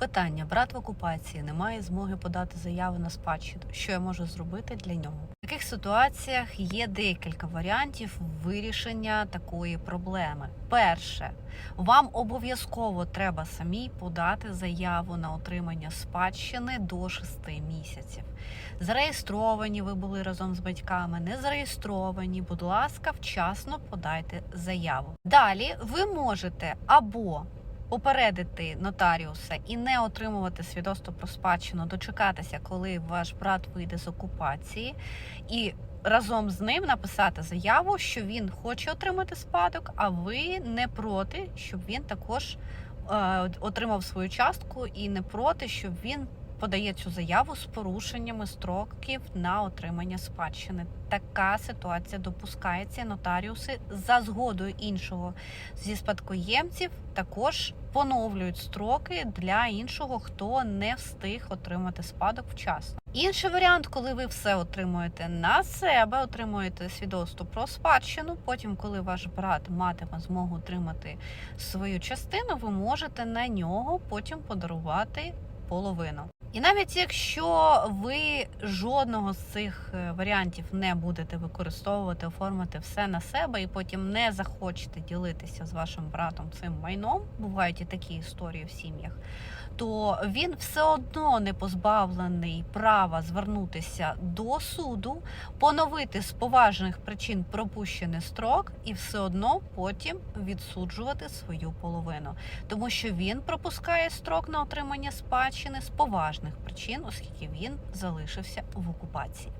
Питання: брат в окупації не має змоги подати заяву на спадщину. Що я можу зробити для нього? В таких ситуаціях є декілька варіантів вирішення такої проблеми. Перше, вам обов'язково треба самій подати заяву на отримання спадщини до 6 місяців. Зареєстровані ви були разом з батьками, не зареєстровані. Будь ласка, вчасно подайте заяву. Далі ви можете або попередити нотаріуса і не отримувати свідоцтво про спадщину, дочекатися, коли ваш брат вийде з окупації, і разом з ним написати заяву, що він хоче отримати спадок, а ви не проти, щоб він також е, отримав свою частку, і не проти, щоб він подає цю заяву з порушеннями строків на отримання спадщини. Така ситуація допускається. Нотаріуси за згодою іншого зі спадкоємців також поновлюють строки для іншого, хто не встиг отримати спадок вчасно. Інший варіант, коли ви все отримуєте на себе, отримуєте свідоцтво про спадщину. Потім, коли ваш брат матиме змогу отримати свою частину, ви можете на нього потім подарувати половину. І навіть якщо ви жодного з цих е, варіантів не будете використовувати, оформити все на себе і потім не захочете ділитися з вашим братом цим майном, бувають і такі історії в сім'ях, то він все одно не позбавлений права звернутися до суду, поновити з поважних причин пропущений строк і все одно потім відсуджувати свою половину, тому що він пропускає строк на отримання спадщини з поважних причин, оскільки він залишився в окупації.